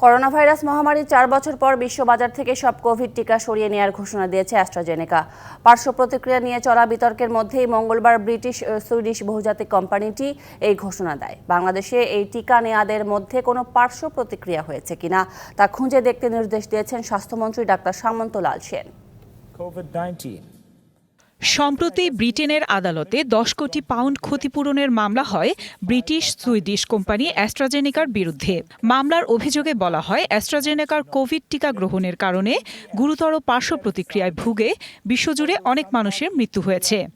Corona virus মহামারী চার বছর পর বিশ্ববাজার থেকে সব কোভিড টিকা সরিয়ে নেওয়ার ঘোষণা দিয়েছে অ্যাস্ট্রাজেনেকা পার্শ্ব প্রতিক্রিয়া নিয়ে চলা বিতর্কের মধ্যেই মঙ্গলবার ব্রিটিশ সুইডিশ বহুজাতিক কোম্পানিটি এই ঘোষণা দেয় বাংলাদেশে এই টিকা নেয়াদের মধ্যে কোনো পার্শ্ব প্রতিক্রিয়া হয়েছে কিনা তা খুঁজে দেখতে নির্দেশ দিয়েছেন স্বাস্থ্যমন্ত্রী ডাক্তার সামন্ত লাল সেন COVID 19. সম্প্রতি ব্রিটেনের আদালতে দশ কোটি পাউন্ড ক্ষতিপূরণের মামলা হয় ব্রিটিশ সুইডিশ কোম্পানি অ্যাস্ট্রাজেনিকার বিরুদ্ধে। মামলার অভিযোগে বলা হয়, অ্যাস্ট্রাজেনেকার কোভিড টিকা গ্রহণের কারণে গুরুতর পার্শ্ব প্রতিক্রিয়ায় ভুগে বিশ্বজুড়ে অনেক মানুষের মৃত্যু হয়েছে।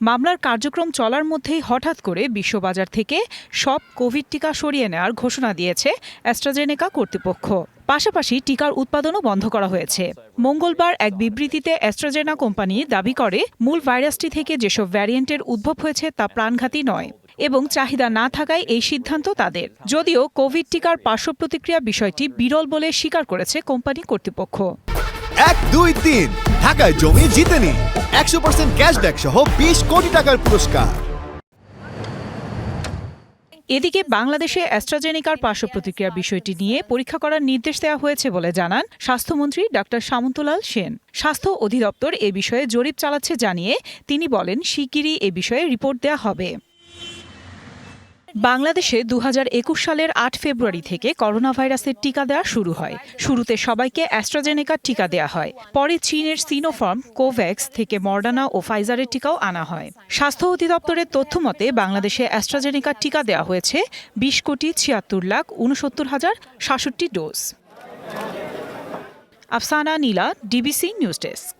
মামলার কার্যক্রম চলার মধ্যেই হঠাৎ করে বিশ্ববাজার থেকে সব কোভিড টিকা সরিয়ে নেওয়ার ঘোষণা দিয়েছে অ্যাস্ট্রাজেনেকা কর্তৃপক্ষ। পাশাপাশি টিকার উৎপাদনও বন্ধ করা হয়েছে। মঙ্গলবার এক বিবৃতিতে অ্যাস্ট্রাজেনা কোম্পানি দাবি করে, মূল ভাইরাসটি থেকে যেসব ভ্যারিয়েন্টের উদ্ভব হয়েছে তা প্রাণঘাতী নয় এবং চাহিদা না থাকায় এই সিদ্ধান্ত তাদের। যদিও কোভিড টিকার পার্শ্ব প্রতিক্রিয়া বিষয়টি বিরল বলে স্বীকার করেছে কোম্পানি কর্তৃপক্ষ। এক, দুই, তিন, ঢাকায় জমি জিতে নিন একশো পার্সেন্ট ক্যাশব্যাক সহ বিশ কোটি টাকার পুরস্কার। এদিকে বাংলাদেশে অ্যাস্ট্রাজেনিকার পার্শ্ব প্রতিক্রিয়ার বিষয়টি নিয়ে পরীক্ষা করার নির্দেশ দেওয়া হয়েছে বলে জানান স্বাস্থ্যমন্ত্রী ডাক্তার সামন্তলাল সেন। স্বাস্থ্য অধিদপ্তর এ বিষয়ে জরিপ চালাচ্ছে জানিয়ে তিনি বলেন, শিগগিরই এ বিষয়ে রিপোর্ট দেওয়া হবে। বাংলাদেশে দু হাজার একুশ সালের আট ফেব্রুয়ারি থেকে করোনা ভাইরাসের টিকা দেওয়া শুরু হয়। শুরুতে সবাইকে অ্যাস্ট্রাজেনেকার টিকা দেওয়া হয়। পরে চীনের সিনোফার্ম, কোভ্যাক্স থেকে মর্ডানা ও ফাইজারের টিকাও আনা হয়। স্বাস্থ্য অধিদপ্তরের তথ্য মতে, বাংলাদেশে অ্যাস্ট্রাজেনেকার টিকা দেওয়া হয়েছে বিশ কোটি ছিয়াত্তর লাখ উনসত্তর হাজার সাতষট্টি dose. Afsana Nila, DBC news desk.